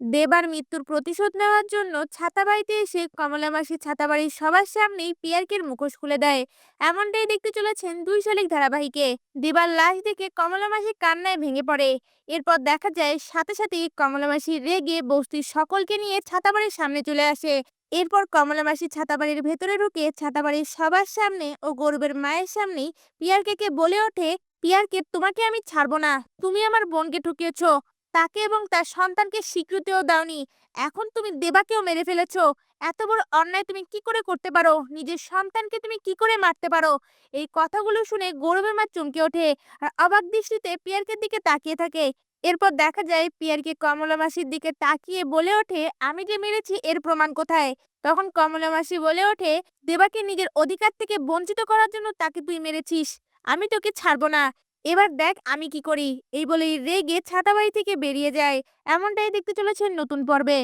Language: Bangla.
দেবার মৃত্যুর প্রতিশোধ নেওয়ার জন্য ছাতাবাড়িতে এসে কমলা মাসি ছাতাবাড়ির সবার সামনেই পিয়ারকের মুখোশ খুলে দেয়। এমনটাই দেখতে চলেছেন দুই শালিক ধারাবাহিকে। দেবার লাশ দেখে কমলা মাসি কান্নায় ভেঙে পড়ে। এরপর দেখা যায় সাথে সাথেই কমলা মাসি রেগে বস্তির সকলকে নিয়ে ছাতাবাড়ির সামনে চলে আসে। এরপর কমলা মাসি ছাতাবাড়ির ভেতরে ঢুকে ছাতাবাড়ির সবার সামনে ও গৌরবের মায়ের সামনেই পিয়ারকে বলে ওঠে, পিয়ারকে তোমাকে আমি ছাড়বো না। তুমি আমার বোনকে ঠকিয়েছো। তাকে এবং তার সন্তানকে স্বীকৃতিও দাওনি। এখন তুমি দেবাকেও মেরে ফেলেছ। এত বড় অন্যায় তুমি কি করে করতে পারো? নিজের সন্তানকে তুমি কি করে মারতে পারো? এই কথাগুলো শুনে গৌরবের মা চমকে ওঠে আর অবাক দৃষ্টিতে পিয়ারকের দিকে তাকিয়ে থাকে। এরপর দেখা যায় পিয়ারকে কমলা মাসির দিকে তাকিয়ে বলে ওঠে, আমি যে মেরেছি এর প্রমাণ কোথায়? তখন কমলা মাসি বলে ওঠে, দেবাকে নিজের অধিকার থেকে বঞ্চিত করার জন্য তাকে তুই মেরেছিস। আমি তোকে ছাড়বো না। এবার দেখ আমি কি করি। এই বলেই রেগে ছাতাবাড়ি থেকে বেরিয়ে যায়। এমনটাই দেখতে চলেছেন নতুন পর্বে।